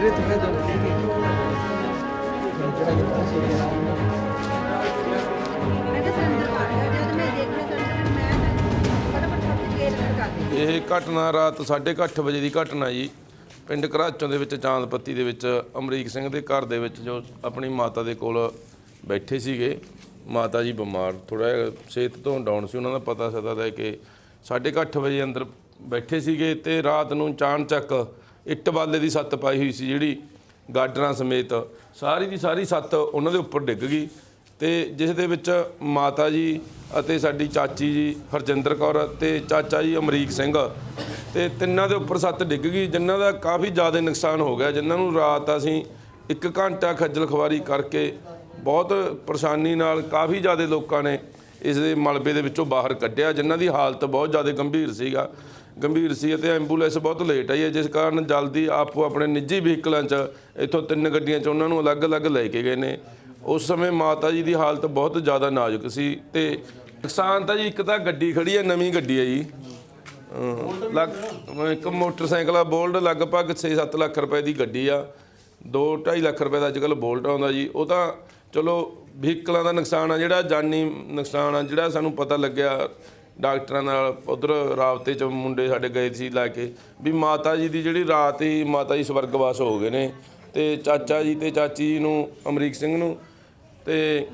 ਤਾਂ ਮਾਰ ਕਰ ਦਿੱਤੀ। ਇਹ ਘਟਨਾ ਰਾਤ 8:30 ਵਜੇ ਦੀ ਘਟਨਾ ਜੀ। ਪਿੰਡ ਘਰਾਚੋਂ ਦੇ ਵਿੱਚ ਚਾਂਦਪੱਤੀ ਦੇ ਵਿੱਚ ਅਮਰੀਕ ਸਿੰਘ ਦੇ ਘਰ ਦੇ ਵਿੱਚ ਜੋ ਆਪਣੀ ਮਾਤਾ ਦੇ ਕੋਲ ਬੈਠੇ ਸੀਗੇ। ਮਾਤਾ ਜੀ ਬਿਮਾਰ ਥੋੜਾ ਸਿਹਤ ਤੋਂ ਡਾਊਨ ਸੀ ਉਹਨਾਂ ਦਾ ਪਤਾ ਸਦਾ ਦਾ ਕਿ 8:30 ਵਜੇ ਅੰਦਰ ਬੈਠੇ ਸੀਗੇ ਤੇ ਰਾਤ ਨੂੰ ਚਾਣਚੱਕ ਇੱਟ ਬਾਲੇ ਦੀ ਸੱਤ ਪਾਈ ਹੋਈ ਸੀ ਜਿਹੜੀ ਗਾਡਰਾਂ ਸਮੇਤ, ਸਾਰੀ ਦੀ ਸਾਰੀ ਸੱਤ ਉਹਨਾਂ ਦੇ ਉੱਪਰ ਡਿੱਗ ਗਈ ਤੇ ਜਿਸ ਦੇ ਵਿੱਚ ਮਾਤਾ ਜੀ ਅਤੇ ਸਾਡੀ ਚਾਚੀ ਜੀ ਹਰਜਿੰਦਰ ਕੌਰ ਤੇ ਚਾਚਾ ਜੀ ਅਮਰੀਕ ਸਿੰਘ ਤੇ ਤਿੰਨਾਂ ਦੇ ਉੱਪਰ ਸੱਤ ਡਿੱਗ ਗਈ, ਜਿਨ੍ਹਾਂ ਦਾ ਕਾਫੀ ਜ਼ਿਆਦਾ ਨੁਕਸਾਨ ਹੋ ਗਿਆ। ਜਿਨ੍ਹਾਂ ਨੂੰ ਰਾਤ ਅਸੀਂ ਇੱਕ ਘੰਟਾ ਖੱਜਲ ਖਵਾਰੀ ਕਰਕੇ ਬਹੁਤ ਪਰੇਸ਼ਾਨੀ ਨਾਲ ਕਾਫੀ ਜ਼ਿਆਦਾ ਲੋਕਾਂ ਨੇ ਇਸ ਦੇ ਮਲਬੇ ਦੇ ਵਿੱਚੋਂ ਬਾਹਰ ਕੱਢਿਆ, ਜਿਨ੍ਹਾਂ ਦੀ ਹਾਲਤ ਬਹੁਤ ਜ਼ਿਆਦਾ ਗੰਭੀਰ ਸੀਗਾ। ਗੰਭੀਰ ਸੀ ਅਤੇ ਐਂਬੂਲੈਂਸ ਬਹੁਤ ਲੇਟ ਆਈ ਹੈ, ਜਿਸ ਕਾਰਨ ਜਲਦੀ ਆਪੋ ਆਪਣੇ ਨਿੱਜੀ ਵਹੀਕਲਾਂ 'ਚ ਇੱਥੋਂ ਤਿੰਨ ਗੱਡੀਆਂ 'ਚ ਉਹਨਾਂ ਨੂੰ ਅਲੱਗ-ਅਲੱਗ ਲੈ ਕੇ ਗਏ ਨੇ। ਉਸ ਸਮੇਂ ਮਾਤਾ ਜੀ ਦੀ ਹਾਲਤ ਬਹੁਤ ਜ਼ਿਆਦਾ ਨਾਜ਼ੁਕ ਸੀ ਤੇ ਨੁਕਸਾਨ ਤਾਂ ਜੀ ਇੱਕ ਤਾਂ ਗੱਡੀ ਖੜੀ ਹੈ, ਨਵੀਂ ਗੱਡੀ ਹੈ ਜੀ। ਲੱਖ ਇੱਕ ਮੋਟਰਸਾਈਕਲ ਆ ਬੋਲਡ ਲਗਭਗ 6-7 ਲੱਖ ਰੁਪਏ ਦੀ ਗੱਡੀ ਆ। 2-2.5 ਲੱਖ ਰੁਪਏ ਦਾ ਅੱਜਕੱਲ ਬੋਲਟ ਆਉਂਦਾ ਜੀ। ਉਹ ਤਾਂ ਚਲੋ ਵਹੀਕਲਾਂ ਦਾ ਨੁਕਸਾਨ ਆ ਜਿਹੜਾ ਜਾਨੀ ਨੁਕਸਾਨ ਆ ਜਿਹੜਾ ਸਾਨੂੰ ਪਤਾ ਲੱਗਿਆ ਡਾਕਟਰਾਂ ਨਾਲ ਉਧਰ ਰਾਬਤੇ ਚ ਮੁੰਡੇ ਸਾਡੇ ਗਏ ਸੀ ਲੈ ਕੇ ਵੀ ਮਾਤਾ ਜੀ ਦੀ ਜਿਹੜੀ ਰਾਤ ਹੀ ਮਾਤਾ ਜੀ ਸਵਰਗਵਾਸ ਹੋ ਗਏ ਨੇ ਤੇ ਚਾਚਾ ਜੀ ਤੇ ਚਾਚੀ ਜੀ ਨੂੰ ਅਮਰੀਕ ਸਿੰਘ ਨੂੰ ਤੇ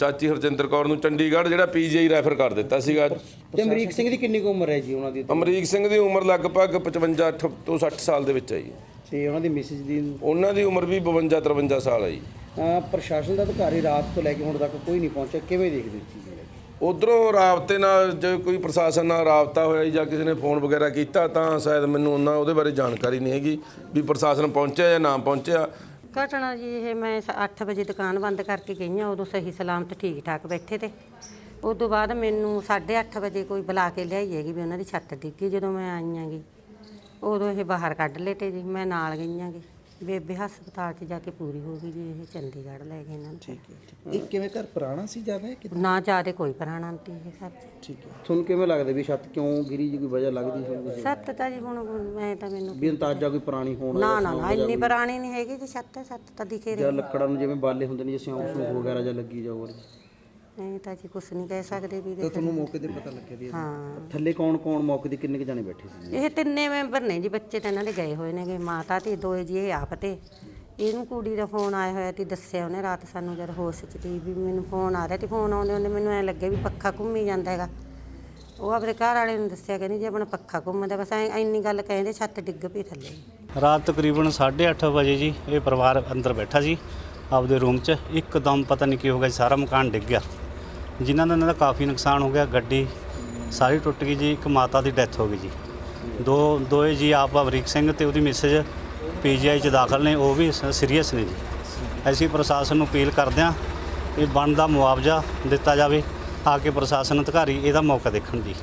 ਚਾਚੀ ਹਰਜਿੰਦਰ ਕੌਰ ਨੂੰ ਚੰਡੀਗੜ੍ਹ ਜਿਹੜਾ ਪੀਜੀਆਈ ਰੈਫਰ ਕਰ ਦਿੱਤਾ ਸੀਗਾ। ਤੇ ਅਮਰੀਕ ਸਿੰਘ ਦੀ ਕਿੰਨੀ ਕੁ ਉਮਰ ਹੈ ਜੀ ਉਹਨਾਂ ਦੀ? ਅਮਰੀਕ ਸਿੰਘ ਦੀ ਉਮਰ ਲਗਭਗ 55 ਅੱਠ ਤੋਂ 60 ਸਾਲ ਦੇ ਵਿੱਚ ਹੈ ਜੀ। ਤੇ ਉਹਨਾਂ ਦੀ ਮਿਸਿਸ ਦੀ? ਉਹਨਾਂ ਦੀ ਉਮਰ ਵੀ 52 53 ਸਾਲ ਹੈ ਜੀ। ਪ੍ਰਸ਼ਾਸਨ ਦਾ ਅਧਿਕਾਰੀ ਰਾਤ ਤੋਂ ਲੈ ਕੇ ਹੁਣ ਤੱਕ ਕੋਈ ਨਹੀਂ ਪਹੁੰਚਿਆ। ਕਿਵੇਂ ਦੇਖਦੇ ਹੋ ਚੀਜ਼ ਨੂੰ ਲੈ ਕੇ? ਉਧਰੋਂ ਰਾਬਤੇ ਨਾਲ ਜੇ ਕੋਈ ਪ੍ਰਸ਼ਾਸਨ ਨਾਲ ਰਾਬਤਾ ਹੋਇਆ ਜੀ ਜਾਂ ਕਿਸੇ ਨੇ ਫੋਨ ਵਗੈਰਾ ਕੀਤਾ ਤਾਂ ਸ਼ਾਇਦ ਮੈਨੂੰ ਉਹਨਾਂ ਉਹਦੇ ਬਾਰੇ ਜਾਣਕਾਰੀ ਨਹੀਂ ਹੈਗੀ ਵੀ ਪ੍ਰਸ਼ਾਸਨ ਪਹੁੰਚਿਆ ਜਾਂ ਨਾ ਪਹੁੰਚਿਆ। ਘਟਨਾ ਜੀ ਇਹ ਮੈਂ 8 ਵਜੇ ਦੁਕਾਨ ਬੰਦ ਕਰਕੇ ਗਈ ਹਾਂ ਉਦੋਂ ਸਹੀ ਸਲਾਮਤ ਠੀਕ ਠਾਕ ਬੈਠੇ ਤੇ। ਉਸ ਤੋਂ ਬਾਅਦ ਮੈਨੂੰ 8:30 ਵਜੇ ਕੋਈ ਬੁਲਾ ਕੇ ਲਿਆਈ ਹੈਗੀ ਵੀ ਉਹਨਾਂ ਦੀ ਛੱਤ ਡਿੱਗੀ ਜਦੋਂ ਮੈਂ ਆਈ ਆਂਗੀ ਉਦੋਂ ਇਹ ਬਾਹਰ ਕੱਢ ਲਏ ਤੇ ਜੀ ਮੈਂ ਨਾਲ ਗਈ ਆਂਗੀ ਬੇਬੇ ਹਸਪਤਾਲ 'ਚ ਜਾ ਕੇ ਪੂਰੀ ਹੋ ਗਈ ਜੀ ਇਹ ਚੰਡੀਗੜ੍ਹ ਲੈ ਗਏ ਇਹਨਾਂ ਨੂੰ। ਠੀਕ ਹੈ ਇਹ ਕਿਵੇਂ ਘਰ ਪੁਰਾਣਾ ਸੀ ਜ਼ਿਆਦਾ ਹੈ ਕਿ ਨਾ ਜਿਆਦੇ ਕੋਈ ਪ੍ਰਾਣਾ ਨਹੀਂ ਇਹ ਘਰ 'ਚ ਠੀਕ ਹੈ। ਤੁਹਾਨੂੰ ਕਿਵੇਂ ਲੱਗਦਾ ਵੀ ਛੱਤ ਕਿਉਂ ਗਿਰੀ ਜੀ ਕੋਈ ਵਜ੍ਹਾ ਲੱਗਦੀ ਹੋਵੇ ਸੱਤ ਤਾਂ ਜੀ ਹੁਣ ਮੈਂ ਤਾਂ ਮੈਨੂੰ ਵੀ ਅੰਤਾਜਾ ਕੋਈ ਪੁਰਾਣੀ ਹੋਣ ਨਾ ਨਾ ਨਾ ਇੰਨੀ ਪੁਰਾਣੀ ਨਹੀਂ ਹੈਗੀ ਜੀ ਛੱਤ ਸੱਤ ਤਾਂ ਦਿਖੇ ਰਹੀ। ਜਾਂ ਲੱਕੜਾਂ ਨੂੰ ਜਿਵੇਂ ਬਾਲੇ ਹੁੰਦੇ ਨੇ ਜਿਵੇਂ ਸਿਉਂਕ ਸੂਕ ਵਗੈਰਾ ਜਾਂ ਲੱਗੀ ਉਹਦੇ। ਐਂ ਤਾਂ ਜੀ ਕੁਛ ਨਹੀਂ ਕਹਿ ਸਕਦੇ ਵੀ ਤਾਂ ਦੇਖ ਤੁਹਾਨੂੰ ਮੌਕੇ ਤੇ ਪਤਾ ਲੱਗਿਆ ਵੀ ਹਾਂ। ਥੱਲੇ ਕੌਣ ਕੌਣ ਮੌਕੇ ਤੇ ਕਿੰਨੇ ਕੁ ਜਾਣੇ ਬੈਠੇ ਸੀ ਇਹ ਤਿੰਨੇ ਮੈਂਬਰ ਨੇ ਜੀ ਬੱਚੇ ਤਾਂ ਇਹਨਾਂ ਦੇ ਗਏ ਹੋਏ ਨੇਗੇ ਮਾਤਾ ਤੇ ਦੋਏ ਜੀ ਇਹ ਆਪ ਤੇ। ਇਹਨੂੰ ਕੁੜੀ ਦਾ ਫੋਨ ਆਇਆ ਹੋਇਆ ਤੇ ਦੱਸਿਆ ਉਹਨੇ ਰਾਤ ਸਾਨੂੰ ਜਦ ਹੋਸ਼ ਚ ਤੀ ਵੀ ਮੈਨੂੰ ਫੋਨ ਆ ਰਿਹਾ ਤੇ ਫੋਨ ਆਉਂਦੇ ਉਹਨੇ ਮੈਨੂੰ ਐ ਲੱਗੇ ਵੀ ਪੱਖਾ ਘੁੰਮੀ ਜਾਂਦਾ ਹੈਗਾ। ਉਹ ਆਪਣੇ ਘਰ ਵਾਲੇ ਨੂੰ ਦੱਸਿਆ ਕਹਿੰਦੀ ਜੀ ਆਪਣਾ ਪੱਖਾ ਘੁੰਮਦਾ ਬਸ ਐਂ ਇੰਨੀ ਗੱਲ ਕਹਿੰਦੇ ਛੱਤ ਡਿੱਗ ਪਈ ਥੱਲੇ। ਰਾਤ ਤਕਰੀਬਨ 8:30 ਵਜੇ ਜੀ ਇਹ ਪਰਿਵਾਰ ਅੰਦਰ ਬੈਠਾ ਸੀ ਆਪਦੇ ਰੂਮ 'ਚ ਇੱਕਦਮ ਪਤਾ ਨਹੀਂ ਕੀ ਹੋ ਗਿਆ ਸਾਰਾ ਮਕਾਨ ਡਿੱਗ ਗਿਆ। ਜਿਨ੍ਹਾਂ ਦਾ ਇਹਨਾਂ ਦਾ ਕਾਫੀ ਨੁਕਸਾਨ ਹੋ ਗਿਆ, ਗੱਡੀ ਸਾਰੀ ਟੁੱਟ ਗਈ ਜੀ, ਇੱਕ ਮਾਤਾ ਦੀ ਡੈਥ ਹੋ ਗਈ ਜੀ। ਦੋ, ਦੋਏ ਜੀ ਆਪ ਅਮਰੀਕ ਸਿੰਘ ਤੇ ਉਹਦੀ ਮਿਸਜ ਪੀਜੀਆਈ 'ਚ ਦਾਖਲ ਨੇ, ਉਹ ਵੀ ਸੀਰੀਅਸ ਨੇ ਜੀ। ਅਸੀਂ ਪ੍ਰਸ਼ਾਸਨ ਨੂੰ ਅਪੀਲ ਕਰਦੇ ਹਾਂ, ਇਹ ਬਣਦਾ ਮੁਆਵਜ਼ਾ ਦਿੱਤਾ ਜਾਵੇ ਆ ਕੇ ਪ੍ਰਸ਼ਾਸਨ ਅਧਿਕਾਰੀ ਇਹਦਾ ਮੌਕਾ ਦੇਖਣ ਜੀ।